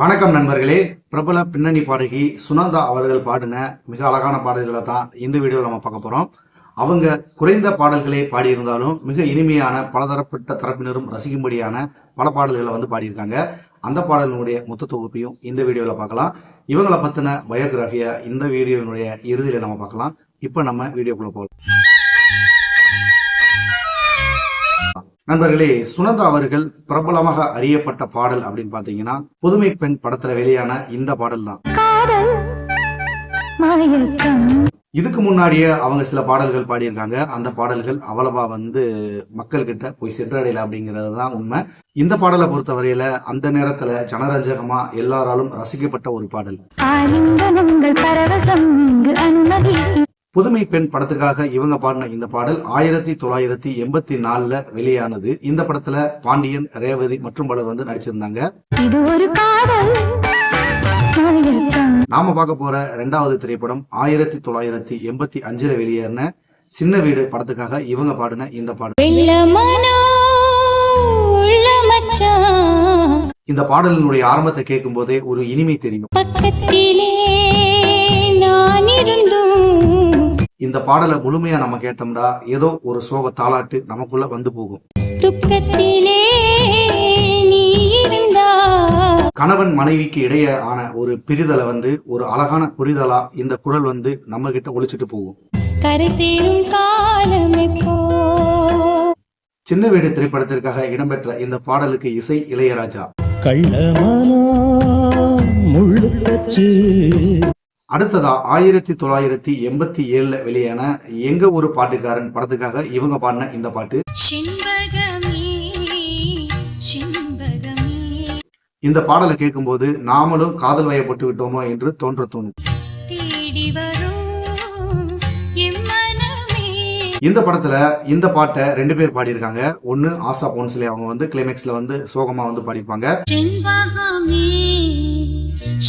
வணக்கம் நண்பர்களே. பிரபல பின்னணி பாடகி சுனந்தா அவர்கள் பாடின மிக அழகான பாடல்களை தான் இந்த வீடியோவில் நம்ம பார்க்க போறோம். அவங்க குறைந்த பாடல்களை பாடியிருந்தாலும் மிக இனிமையான பலதரப்பட்ட தரப்பினரும் ரசிக்கும்படியான பல பாடல்களை வந்து பாடியிருக்காங்க. அந்த பாடல்களுடைய மொத்த தொகுப்பையும் இந்த வீடியோவில் பார்க்கலாம். இவங்களை பத்தின பயோகிராஃபியை இந்த வீடியோவினுடைய இறுதியில் நம்ம பார்க்கலாம். இப்போ நம்ம வீடியோக்குள்ள போகலாம். நண்பர்களே சுனந்தா அவர்கள் பிரபலமாக அறியப்பட்ட பாடல் அப்படின்னு பாத்தீங்கன்னா புதுமை பெண் படத்துல வெளியான இந்த பாடல் தான் இதுக்கு முன்னாடியே அவங்க சில பாடல்கள் பாடியிருக்காங்க. அந்த பாடல்கள் அவ்வளவா வந்து மக்கள் கிட்ட போய் சென்றடையல அப்படிங்கிறது தான் உண்மை. இந்த பாடலை பொறுத்தவரையில அந்த நேரத்துல ஜனரஞ்சகமா எல்லாராலும் ரசிக்கப்பட்ட ஒரு பாடல். புதுமை பெண் படத்துக்காக இவங்க பாடின இந்த பாடல் ஆயிரத்தி தொள்ளாயிரத்தி எண்பத்தி நாலுல வெளியானது. இந்த படத்துல பாண்டியன் ரேவதி மற்றும் பலர் வந்து நடிச்சிருந்தாங்க. நாம பார்க்க போற ரெண்டாவது திரைப்படம் ஆயிரத்தி தொள்ளாயிரத்தி எண்பத்தி அஞ்சுல வெளியேறின சின்ன வீடு படத்துக்காக இவங்க பாடின இந்த பாடல். இந்த பாடலினுடைய ஆரம்பத்தை கேட்கும் போதே ஒரு இனிமை தெரியும். இந்த பாடலை முழுமையா நம்ம கேட்டோம்னா ஏதோ ஒரு சோக தாளாட்டு நமக்குள்ள வந்து போகும். துக்கத்திலே நீ இருந்தா. கணவன் மனைவிக்கு இடையே ஆன ஒரு பிரிதலை வந்து ஒரு அழகான புரிதலா இந்த குரல் வந்து நம்ம கிட்ட ஒழிச்சிட்டு போகும் சின்ன வீடு திரைப்படத்திற்காக இடம்பெற்ற இந்த பாடலுக்கு இசை இளையராஜா. அடுத்ததா ஆயிரத்தி தொள்ளாயிரத்தி எண்பத்தி ஏழுல வெளியான எங்க ஒரு பாட்டுக்காரன் படத்துக்காக இவங்க பாடின இந்த பாட்டு. இந்த பாடலை கேட்கும்போது நாமளும் காதல் வயப்பட்டு விட்டோமோ என்று தோன்ற தோணும். இந்த படத்துல இந்த பாட்டை ரெண்டு பேர் பாடியிருக்காங்க. ஒன்னு ஆசா போன்ஸ்லே அவங்க வந்து கிளைமேக்ஸ்ல வந்து சோகமா வந்து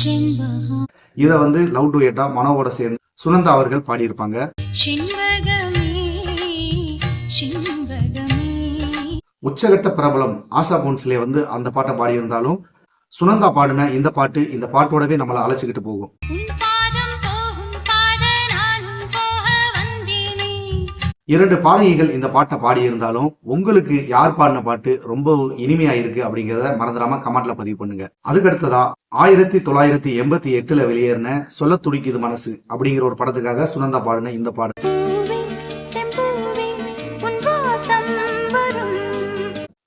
செண்பகம். இதை வந்து லவ் டுயட்டா மனோவோட சேர்ந்து சுனந்தா அவர்கள் பாடியிருப்பாங்க. உச்சகட்ட பிரபலம் ஆஷா போன்ஸ்லே வந்து அந்த பாட்டை பாடியிருந்தாலும் சுனந்தா பாடின இந்த பாட்டு இந்த பாட்டோடவே நம்மளை அழைச்சிக்கிட்டு போகும். இரண்டு பாடகிகள் இந்த பாட்டை பாடியிருந்தாலும் உங்களுக்கு யார் பாடின பாட்டு ரொம்ப இனிமையா இருக்கு அப்படிங்கிறத மறந்துடாம கமெண்ட்ல பதிவு பண்ணுங்க. அதுக்கடுத்ததா ஆயிரத்தி தொள்ளாயிரத்தி எண்பத்தி எட்டுல வெளியேறின சொல்ல துடிக்குது மனசு அப்படிங்கிற ஒரு படத்துக்காக சுனந்தா பாடின இந்த பாடல்.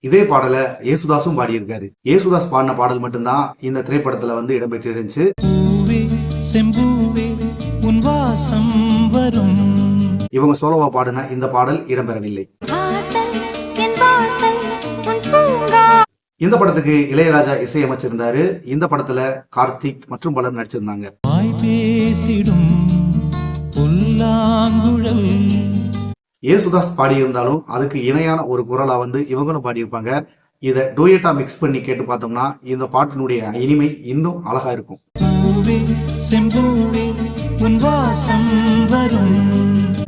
இதே பாடலை ஏசுதாஸும் பாடியிருக்காரு. ஏசுதாஸ் பாடின பாடல் மட்டும்தான் இந்த திரைப்படத்துல வந்து இடம்பெற்றிருந்துச்சு. செம்பூவே உன் வாசம் வரும். இவங்க சோலோவா பாடின இந்த பாடல் இடம்பெறவில்லை. இந்த படத்துக்கு இளையராஜா இசையமைச்சிருந்தாரு. இந்த படத்துல கார்த்திக் மற்றும் பலர் நடிச்சிருந்தாங்க. ஏசுதாஸ் பாடியிருந்தாலும் அதுக்கு இணையான ஒரு குரலா வந்து இவங்களும் பாடியிருப்பாங்க. இதை டூயட்டா மிக்ஸ் பண்ணி கேட்டு பார்த்தோம்னா இந்த பாட்டினுடைய இனிமை இன்னும் அழகா இருக்கும்.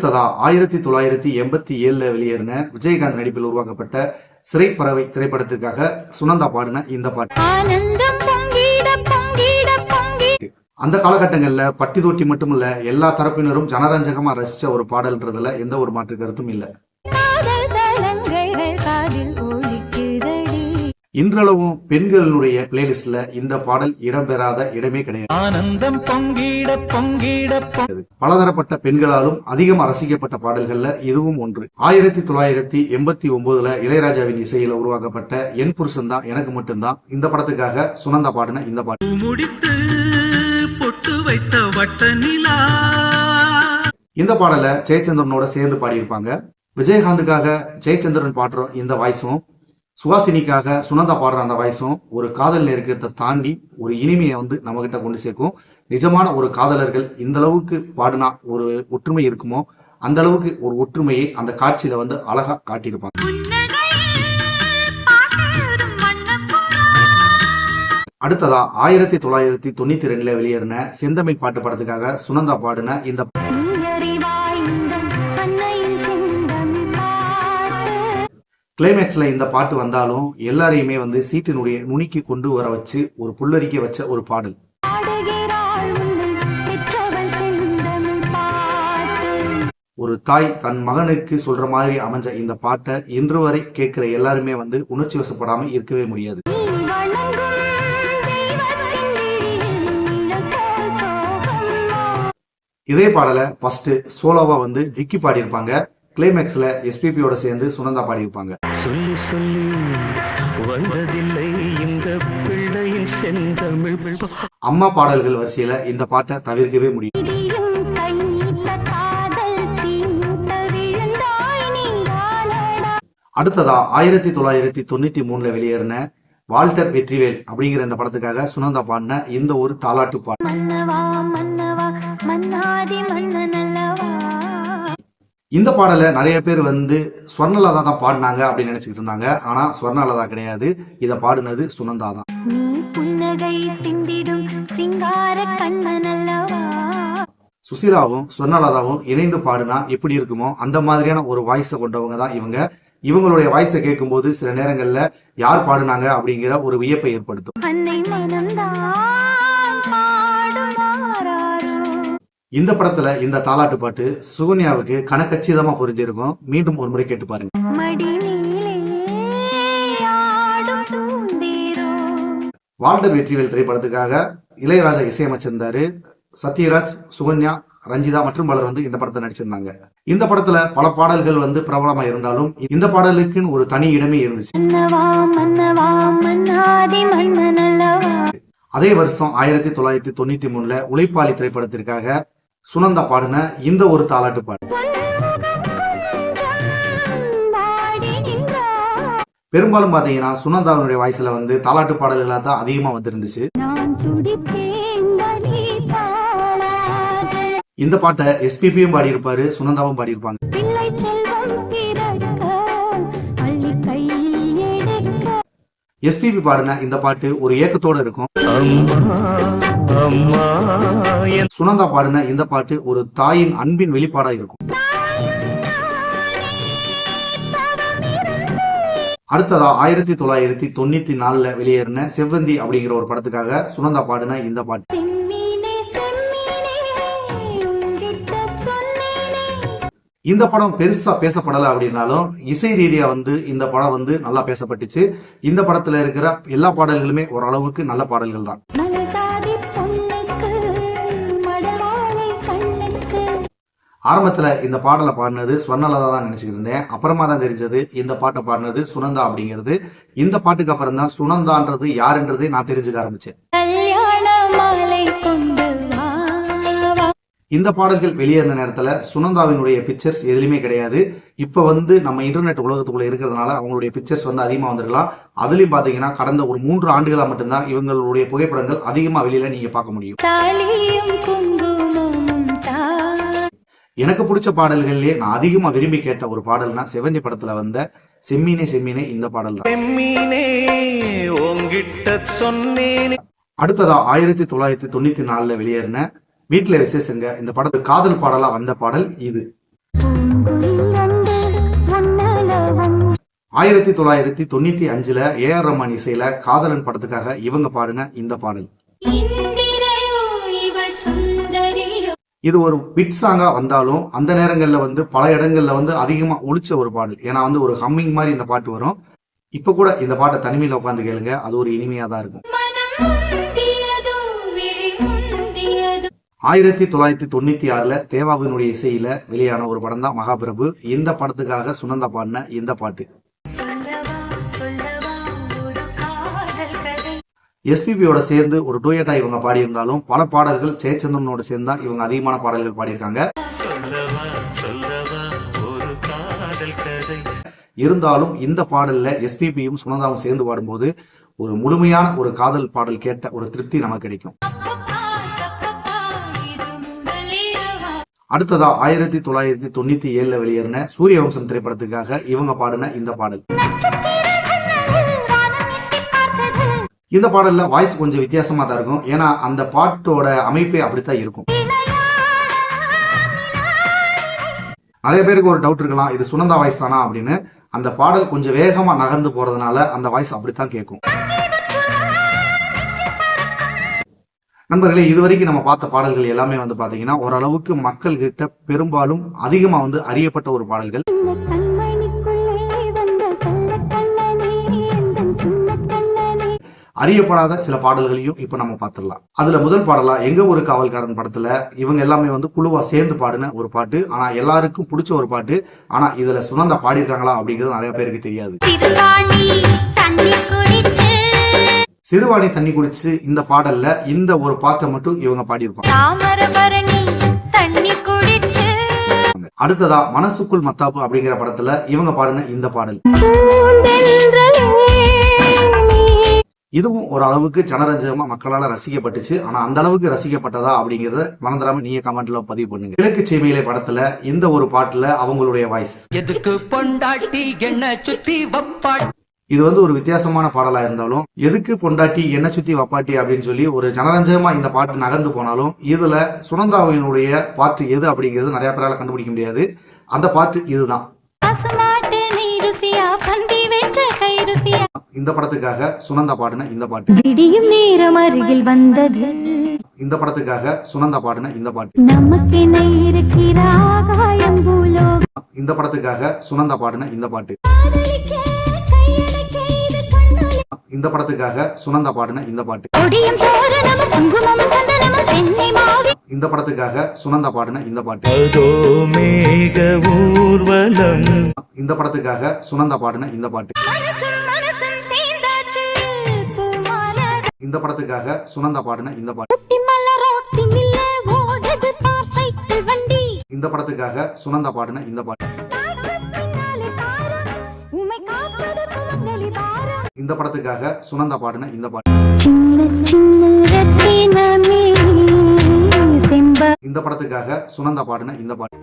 அடுத்ததா ஆயிரத்தி தொள்ளாயிரத்தி எண்பத்தி ஏழுல வெளியேறின விஜயகாந்த் நடிப்பில் உருவாக்கப்பட்ட சிறைப்பறவை திரைப்படத்திற்காக சுனந்தா பாடின இந்த பாட்டு. அந்த காலகட்டங்கள்ல பட்டி தொட்டி மட்டும் இல்ல எல்லா தரப்பினரும் ஜனரஞ்சகமா ரசிச்ச ஒரு பாடல்ன்றதுல எந்த ஒரு மாற்று கருத்தும் இல்ல. இன்றளவும் பெண்களுடைய பிளேலிஸ்ட்ல இந்த பாடல் இடம்பெறாத இடமே கிடையாது. ஆனந்தம் பொங்கிட பொங்கிட பொங்க பலதரப்பட்ட பெண்களாலும் அதிகம் ரசிக்கப்பட்ட பாடல்கள்ல இதுவும் ஒன்று. ஆயிரத்தி தொள்ளாயிரத்தி எண்பத்தி ஒன்பதுல இளையராஜாவின் இசையில உருவாக்கப்பட்ட என் புருஷன் தான் எனக்கு மட்டும்தான். இந்த படத்துக்காக சுனந்தா பாடின இந்த பாட்டு முடித்து பொட்டு வைத்த வட்ட நிலா இந்த பாடலை ஜெயச்சந்திரனோட சேர்ந்து பாடியிருப்பாங்க. விஜயகாந்துக்காக ஜெயச்சந்திரன் பாடுற இந்த வாய்ஸும் சுவாசினிக்காக சுனந்தா பாடுற அந்த வாய்ஸும் ஒரு காதல் நெருக்கத்தை தாண்டி ஒரு இனிமையை வந்து நம்ம கிட்ட கொண்டு சேர்க்கும். நிஜமான ஒரு காதலர்கள் இந்த அளவுக்கு பாடினா ஒரு ஒற்றுமை இருக்குமோ அந்த அளவுக்கு ஒரு ஒற்றுமையை அந்த காட்சியில வந்து அழகா காட்டியிருப்பாங்க. அடுத்ததா ஆயிரத்தி தொள்ளாயிரத்தி தொண்ணூத்தி ரெண்டுல வெளியேறின செந்தமிழ் பாட்டு படத்துக்காக சுனந்தா பாடின இந்த கிளைமேக்ஸ்ல இந்த பாட்டு வந்தாலும் எல்லாரையுமே வந்து சீட்டினுடைய நுனிக்கு கொண்டு வர வச்சு ஒரு புல்லரிக்க வச்ச ஒரு பாடல். ஒரு தாய் தன் மகனுக்கு சொல்ற மாதிரி அமைஞ்ச இந்த பாட்டை இன்று வரை கேட்கிற எல்லாருமே வந்து உணர்ச்சி வசப்படாம இருக்கவே முடியாது. இதே பாடலை ஃபர்ஸ்ட் சோலோவா வந்து ஜிக்கி பாடியிருப்பாங்க. கிளைமேக்ஸ்ல எஸ்பிபியோட சேர்ந்து சுனந்தா பாடியிருப்பாங்க. சொல்லி சொல்லி வந்ததில்லை இந்த பிள்ளையின் செந்தமிழ் அம்மா பாடல்கள் வரிசையில இந்த பாட்டை தவிர்க்கவே முடியும். அடுத்ததா ஆயிரத்தி தொள்ளாயிரத்தி தொண்ணூத்தி மூணுல வெளியேறின வால்டர் வெற்றிவேல் அப்படிங்கிற இந்த படத்துக்காக சுனந்தா பாடின இந்த ஒரு தாலாட்டு பாட்டு இந்த பாடலை நிறைய பேர் வந்து ஸ்வர்ணலதா தான் பாடினாங்க அப்படின்னு நினைச்சுக்கிட்டு இருந்தாங்க. ஆனா ஸ்வர்ணலதா கிடையாது. இதை பாடினது சுனந்தா தான். சுசீலாவும் ஸ்வர்ணலதாவும் இணைந்து பாடினா எப்படி இருக்குமோ அந்த மாதிரியான ஒரு வாய்ஸை கொண்டவங்க தான் இவங்க. இவங்களுடைய வாய்ஸை கேட்கும்போது சில நேரங்கள்ல யார் பாடுனாங்க அப்படிங்கிற ஒரு வியப்பை ஏற்படுத்தும். இந்த படத்துல இந்த தாலாட்டு பாட்டு சுகன்யாவுக்கு கணக்கச்சிதமா புரிஞ்சிருக்கும். மீண்டும் ஒரு முறை கேட்டு பாருங்க. வால்டர் வெற்றிவேல் திரைப்படத்துக்காக இளையராஜா இசையமைச்சிருந்தாரு. சத்யராஜ் சுகன்யா ரஞ்சிதா மற்றும் பலர் வந்து இந்த படத்தை நடிச்சிருந்தாங்க. இந்த படத்துல பல பாடல்கள் வந்து பிரபலமா இருந்தாலும் இந்த பாடலுக்குன்னு ஒரு தனி இடமே இருந்துச்சு. அதே வருஷம் ஆயிரத்தி தொள்ளாயிரத்தி தொண்ணூத்தி மூணுல உழைப்பாளி திரைப்படத்திற்காக சுனந்தா பாடின இந்த ஒரு தாலாட்டு பாடு பெரும்பாலும் பாத்தீங்கன்னா சுனந்தாவினுடைய வாய்ஸ்ல வந்து தாலாட்டு பாடல்களாக தான் அதிகமா வந்திருந்துச்சு. இந்த பாட்டை எஸ்பிபியும் பாடியிருப்பாரு சுனந்தாவும் பாடியிருப்பாங்க. எஸ்பிபி பாடின இந்த பாட்டு ஒரு ஏக்கத்தோட இருக்கும். சுனந்தா பாடின இந்த பாட்டு ஒரு தாயின் அன்பின் வெளிப்பாடா இருக்கும். அடுத்ததா ஆயிரத்தி தொள்ளாயிரத்தி தொண்ணூத்தி நாலுல வெளியேறின செவ்வந்தி அப்படிங்கிற ஒரு படத்துக்காக சுனந்தா பாடின இந்த பாட்டு. இந்த படம் பெருசா பேசப்படல அப்படின்னாலும் இசை ரீதியா வந்து இந்த படம் வந்து நல்லா பேசப்பட்டுச்சு. இந்த படத்துல இருக்கிற எல்லா பாடல்களுமே ஓரளவுக்கு நல்ல பாடல்கள் தான். ஆரம்பத்துல இந்த பாடலை பாடினது ஸ்வர்ணலதா தான் நினைச்சுக்கிட்டு இருந்தேன். அப்புறமா தான் தெரிஞ்சது இந்த பாட்டை பாடினது சுனந்தா அப்படிங்கிறது. இந்த பாட்டுக்கு அப்புறம் தான் சுனந்தான்றது யாருன்றதே நான் தெரிஞ்சுக்க ஆரம்பிச்சேன். இந்த பாடல்கள் வெளியேறின நேரத்துல சுனந்தாவினுடைய பிக்சர்ஸ் எதுலையுமே கிடையாது. இப்ப வந்து நம்ம இன்டர்நெட் உலகத்துக்குள்ள இருக்கிறதுனால அவங்களுடைய பிக்சர்ஸ் வந்து அதிகமா வந்திருக்கலாம். அதுலயும் பாத்தீங்கன்னா கடந்த ஒரு மூன்று ஆண்டுகளா மட்டும்தான் இவங்களுடைய புகைப்படங்கள் அதிகமா வெளியில நீங்க பார்க்க முடியும். எனக்கு பிடிச்ச பாடல்கள்லயே நான் அதிகமா விரும்பி கேட்ட ஒரு பாடல்னா செவந்தி படத்துல வந்த செம்மீனே செம்மீனே இந்த பாடல் தான் அடுத்ததா ஆயிரத்தி தொள்ளாயிரத்தி தொண்ணூத்தி நாலுல வெளியேறின வீட்டுல விசேஷங்க. இந்த படத்து காதல் பாடலா வந்த பாடல் இது. ஆயிரத்தி தொள்ளாயிரத்தி தொண்ணூத்தி அஞ்சுல ஏ ஆர் ரஹ்மான் இசையில காதலன் படத்துக்காக இவங்க பாடின இந்த பாடல். இது ஒரு பிட் சாங்கா வந்தாலும் அந்த நேரங்கள்ல வந்து பல இடங்கள்ல வந்து அதிகமா ஒழிச்ச ஒரு பாடல். ஏன்னா வந்து ஒரு ஹம்மிங் மாதிரி இந்த பாட்டு வரும். இப்ப கூட இந்த பாட்டை தனிமையில உட்காந்து கேளுங்க. அது ஒரு இனிமையா தான் இருக்கும். ஆயிரத்தி தொள்ளாயிரத்தி தொண்ணூத்தி ஆறுல தேவாவினுடைய இசையில வெளியான ஒரு படம் தான் மகாபிரபு. இந்த படத்துக்காக சுனந்தா பாடின இந்த பாட்டு. சொல்லவா சொல்லவா ஒரு காதல் கதை. எஸ்பிபியோட சேர்ந்து ஒரு டூயட்டா இவங்க பாடியிருந்தாலும் பல பாடல்கள் ஜெயச்சந்திரனோட சேர்ந்து தான் இவங்க அதிகமான பாடல்கள் பாடியிருக்காங்க. சொல்லவா சொல்லவா ஒரு காதல் கதை. இருந்தாலும் இந்த பாடல்ல எஸ்பிபியும் சுனந்தாவும் சேர்ந்து பாடும்போது ஒரு முழுமையான ஒரு காதல் பாடல் கேட்ட ஒரு திருப்தி நமக்கு கிடைக்கும். அடுத்ததா ஆயிரத்தி தொள்ளாயிரத்தி தொண்ணூத்தி ஏழுல வெளியேறின சூரியவம்சம் திரைப்படத்துக்காக இவங்க பாடின இந்த பாடல். இந்த பாடல்ல வாய்ஸ் கொஞ்சம் வித்தியாசமா தான் இருக்கும். ஏன்னா அந்த பாட்டோட அமைப்பே அப்படித்தான் இருக்கும். நிறைய பேருக்கு ஒரு டவுட் இருக்கலாம் இது சுனந்தா வாய்ஸ் தானா அப்படின்னு. அந்த பாடல் கொஞ்சம் வேகமா நகர்ந்து போறதுனால அந்த வாய்ஸ் அப்படித்தான் கேட்கும். நண்பர்களே இதுவரைக்கும் நம்ம பார்த்த பாடல்கள் எல்லாமே வந்து பாத்தீங்கன்னா ஓரளவுக்கு மக்கள் கிட்ட பெரும்பாலும் அதிகமா வந்து அறியப்பட்ட ஒரு பாடல்கள். அறியப்படாத சில பாடல்களையும் இப்ப நம்ம பார்த்துடலாம். அதுல முதல் பாடலா எங்க ஒரு காவல்காரன் படத்துல இவங்க எல்லாமே வந்து குழுவா சேர்ந்து பாடின ஒரு பாட்டு. ஆனா எல்லாருக்கும் பிடிச்ச ஒரு பாட்டு. ஆனா இதுல சுனந்தா பாடியிருக்காங்களா அப்படிங்கிறது நிறைய பேருக்கு தெரியாது. சிறுவாணி தண்ணி குடிச்சு இந்த பாடல்ல இந்த ஒரு பாட்டை மட்டும் இவங்க பாடியிருப்பாங்க. தாமரபரணி தண்ணி குடிச்சு. அடுத்ததா மனசுக்குள் மத்தாப்பு அப்படிங்கிற படத்துல இவங்க பாடின இந்த பாடல். இதுவும் ஒரு அளவுக்கு ஜனரஞ்சகமா மக்களால ரசிக்கப்பட்டுச்சு. ஆனா அந்த அளவுக்கு ரசிக்கப்பட்டதா அப்படிங்கறத மறந்துடாம நீங்க கமெண்ட்ல பதிவு பண்ணுங்க. கிழக்கு சீமையிலே படத்துல இந்த ஒரு பாட்டுல அவங்களுடைய வாய்ஸ் எதுக்கு பொண்டாட்டி என்ன சுத்தி வப்பாட்டி இது வந்து ஒரு வித்தியாசமான பாடலா இருந்தாலும் எதுக்கு பொண்டாட்டி என்ன சுத்தி வப்பாட்டி அப்படின்னு சொல்லி ஒரு ஜனரஞ்சகமா இந்த பாட்டு நகர்ந்து போனாலும் இதுல சுனந்தாவினுடைய பாட்டு எது அப்படிங்கிறது நிறைய பேரால கண்டுபிடிக்க முடியாது. அந்த பாட்டு இதுதான். இந்த படத்துக்காக சுனந்தா பாடின இந்த பாட்டு. நேரம் அருகில் வந்தது. இந்த படத்துக்காக சுனந்தா பாடின இந்த பாட்டு. இந்த படத்துக்காக சுனந்தா பாடின இந்த பாட்டு. இந்த படத்துக்காக சுனந்தா பாடின இந்த பாட்டு. இந்த படத்துக்காக சுனந்தா பாடின இந்த பாட்டு. இந்த படத்துக்காக சுனந்தா பாடின இந்த பாட்டு. இந்த படத்துக்காக சுனந்தா பாடின இந்த பாட்டு. இந்த படத்துக்காக சுனந்தா பாடின இந்த பாட்டு. இந்த படத்துக்காக சுனந்தா பாடின இந்த பாட்டு. சின்ன சின்ன ரத்தினமே செம்ப. இந்த படத்துக்காக சுனந்தா பாடின இந்த பாட்டு.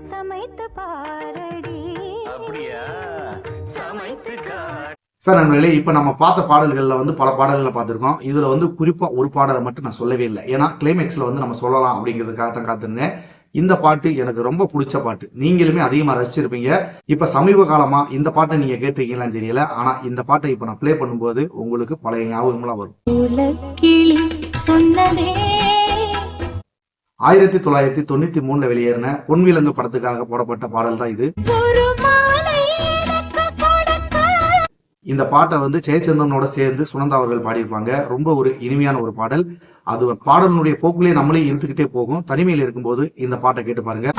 சார் நண்பர்களே இப்ப நம்ம பார்த்த பாடல்கள்ல வந்து பல பாடல்களை பார்த்திருக்கோம். இதுல வந்து குறிப்பா ஒரு பாடலை மட்டும் நான் சொல்லவே இல்லை. ஏன்னா கிளைமேக்ஸ்ல வந்து நம்ம சொல்லலாம் அப்படிங்கிறதுக்காக தான் காத்திருந்தேன். இந்த பாட்டு எனக்கு ரொம்ப பிடிச்ச பாட்டு. நீங்களுமே அதிகமா ரசிச்சிருப்பீங்க. இப்ப சமீப காலமா இந்த பாட்டை நீங்க கேட்டிருக்கீங்களான்னு தெரியல. ஆனா இந்த பாட்டை இப்ப நான் ப்ளே பண்ணும்போது உங்களுக்கு பழைய ஞாபகம்லாம் வரும். ஆயிரத்தி தொள்ளாயிரத்தி தொண்ணூத்தி மூணுல வெளியேறின பொன்விலங்கு படத்துக்காக போடப்பட்ட பாடல் தான் இது. இந்த பாட்டை வந்து ஜெயச்சந்திரனோட சேர்ந்து சுனந்தா அவர்கள் பாடியிருப்பாங்க. ரொம்ப ஒரு இனிமையான ஒரு பாடல். அது பாடலினுடைய போக்குலயே நம்மளே இழுத்துக்கிட்டே போகும். தனிமையில் இருக்கும்போது இந்த பாட்டை கேட்டு பாருங்க.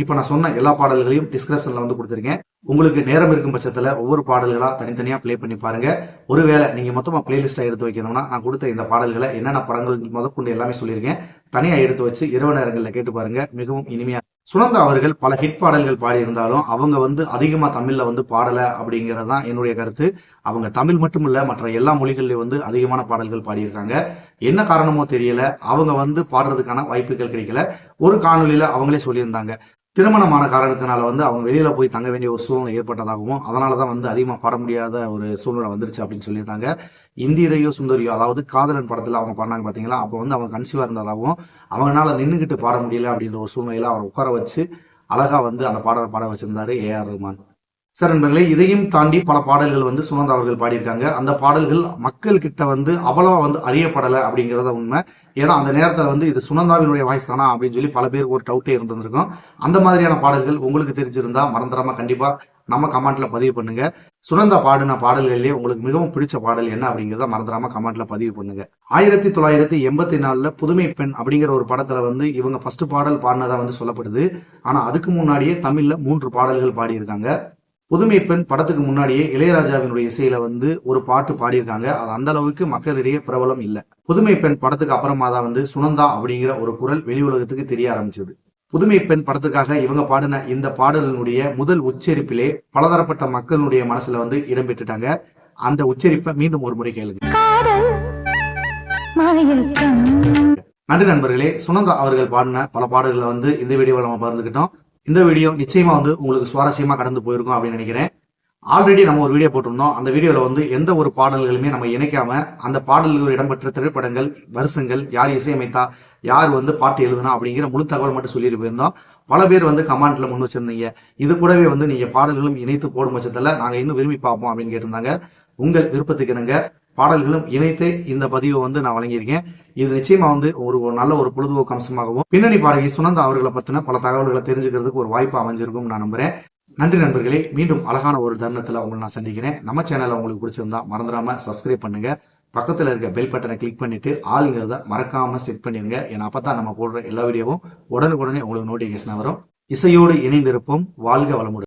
இப்ப நான் சொன்ன எல்லா பாடல்களையும் டிஸ்கிரிப்ஷன்ல வந்து கொடுத்துருக்கேன். உங்களுக்கு நேரம் இருக்கும் பட்சத்துல ஒவ்வொரு பாடல்களா தனித்தனியா ப்ளே பண்ணி பாருங்க. ஒருவேளை நீங்க மொத்தமா பிளேலிஸ்டா எடுத்து வைக்கணும்னா நான் கொடுத்த இந்த பாடல்களை என்னென்ன படங்கள் முதற்கொண்டு எல்லாமே சொல்லியிருக்கேன். தனியா எடுத்து வச்சு இரவு நேரங்கள்ல கேட்டு பாருங்க. மிகவும் இனிமையா சுனந்தா அவர்கள் பல ஹிட் பாடல்கள் பாடியிருந்தாலும் அவங்க வந்து அதிகமாக தமிழில் வந்து பாடலை அப்படிங்கிறது தான் என்னுடைய கருத்து. அவங்க தமிழ் மட்டும் இல்லை மற்ற எல்லா மொழிகள்லையும் வந்து அதிகமான பாடல்கள் பாடியிருக்காங்க. என்ன காரணமோ தெரியல அவங்க வந்து பாடுறதுக்கான வாய்ப்புகள் கிடைக்கல. ஒரு காணொலியில் அவங்களே சொல்லியிருந்தாங்க. திருமணமான காரணத்தினால வந்து அவங்க வெளியில போய் தங்க வேண்டிய ஒரு சூழ்நிலை ஏற்பட்டதாகவும் அதனாலதான் வந்து அதிகமா பாட முடியாத ஒரு சூழ்நிலை வந்துருச்சு அப்படின்னு சொல்லியிருந்தாங்க இந்திரையோ சுந்தரியோ அதாவது காதலன் படத்துல அவங்க பண்ணாங்க பாத்தீங்களா? அப்போ வந்து அவங்க கன்சீவா இருந்ததாகவும் அவங்களால நின்றுக்கிட்டு பாட முடியல அப்படின்ற ஒரு சூழ்நிலையில அவரை உட்கார வச்சு அழகா வந்து அந்த பாடலை பாட வச்சிருந்தாரு ஏ ஆர் ரஹ்மான் சார் நண்பர்களே இதையும் தாண்டி பல பாடல்கள் வந்து சுனந்தா அவர்கள் பாடியிருக்காங்க. அந்த பாடல்கள் மக்கள் கிட்ட வந்து அவ்வளவா வந்து அறியப்படலை அப்படிங்கிறத உண்மை. ஏன்னா அந்த நேரத்தில் வந்து இது சுனந்தாவினுடைய வாய்ஸ் தானா அப்படின்னு சொல்லி பல பேருக்கு ஒரு டவுட்டே இருந்திருக்கும் அந்த மாதிரியான பாடல்கள் உங்களுக்கு தெரிஞ்சிருந்தா மறந்துடாம கண்டிப்பா நம்ம கமெண்ட்ல பதிவு பண்ணுங்க. சுனந்தா பாடின பாடல்கள்லேயே உங்களுக்கு மிகவும் பிடிச்ச பாடல் என்ன அப்படிங்கிறத மறந்துடாம கமெண்ட்ல பதிவு பண்ணுங்க. ஆயிரத்தி தொள்ளாயிரத்தி எண்பத்தி நாலுல புதுமை பெண் அப்படிங்கிற ஒரு படத்துல வந்து இவங்க ஃபர்ஸ்ட் பாடல் பாடினதா வந்து சொல்லப்படுது. ஆனா அதுக்கு முன்னாடியே தமிழ்ல மூன்று பாடல்கள் பாடியிருக்காங்க. புதுமை பெண் படத்துக்கு முன்னாடியே இளையராஜாவினுடைய இசையில வந்து ஒரு பாட்டு பாடியிருக்காங்க. அது அந்த அளவுக்கு மக்களிடையே பிரபலம் இல்ல. புதுமை பெண் படத்துக்கு அப்புறமா தான் வந்து சுனந்தா அப்படிங்கிற ஒரு குரல் வெளி உலகத்துக்கு தெரிய ஆரம்பிச்சது. புதுமை பெண் படத்துக்காக இவங்க பாடின இந்த பாடலினுடைய முதல் உச்சரிப்பிலே பலதரப்பட்ட மக்களுடைய மனசுல வந்து இடம்பெற்றுட்டாங்க அந்த உச்சரிப்பை மீண்டும் ஒரு முறை கேளுங்க. நன்றி நண்பர்களே சுனந்தா அவர்கள் பாடின பல பாடல்களை வந்து இந்த வீடியோவில் நம்ம பகிர்ந்துக்கிட்டோம். இந்த வீடியோ நிச்சயமா வந்து உங்களுக்கு சுவாரஸ்யமா கடந்து போயிருக்கும் அப்படின்னு நினைக்கிறேன். ஆல்ரெடி நம்ம ஒரு வீடியோ போட்டிருந்தோம். அந்த வீடியோல வந்து எந்த ஒரு பாடல்களுமே நம்ம இணைக்காம அந்த பாடல்கள் இடம்பெற்ற திரைப்படங்கள் வருஷங்கள் யார் இசையமைத்தா யார் வந்து பாட்டு எழுதுனா அப்படிங்கிற முழு தகவல் மட்டும் சொல்லிட்டு போயிருந்தோம். பல பேர் வந்து கமெண்ட்ல முன் வச்சிருந்தீங்க. இது கூடவே வந்து நீங்க பாடல்களும் இணைத்து போடும் பட்சத்துல நாங்க இன்னும் விரும்பி பார்ப்போம் அப்படின்னு கேட்டிருந்தாங்க. உங்கள் விருப்பத்துக்கு என்னங்க பாடல்களும் இணைத்து இந்த பதிவை வந்து நான் வழங்கியிருக்கேன். இது நிச்சயமா வந்து ஒரு ஒரு நல்ல ஒரு பொழுதுபோக்கு அம்சமாகவும் பின்னணி பாடகி சுனந்தா அவர்களை பத்தின பல தகவல்களை தெரிஞ்சுக்கிறதுக்கு ஒரு வாய்ப்பு அமைஞ்சிருக்கும் நான் நம்புறேன். நன்றி நண்பர்களே மீண்டும் அழகான ஒரு தருணத்துல உங்களை நான் சந்திக்கிறேன். நம்ம சேனலை உங்களுக்கு பிடிச்சிருந்தா மறந்துடாம சப்ஸ்கிரைப் பண்ணுங்க. பக்கத்துல இருக்க பெல் பட்டனை கிளிக் பண்ணிட்டு ஆளுங்கிறத மறக்காம செட் பண்ணிருங்க. ஏன்னா அப்பதான் நம்ம போடுற எல்லா வீடியோவும் உடனுக்குடனே உங்களுக்கு நோட்டிபிகேஷன் வரும். இசையோடு இணைந்திருப்போம். வாழ்க வளமுடன்.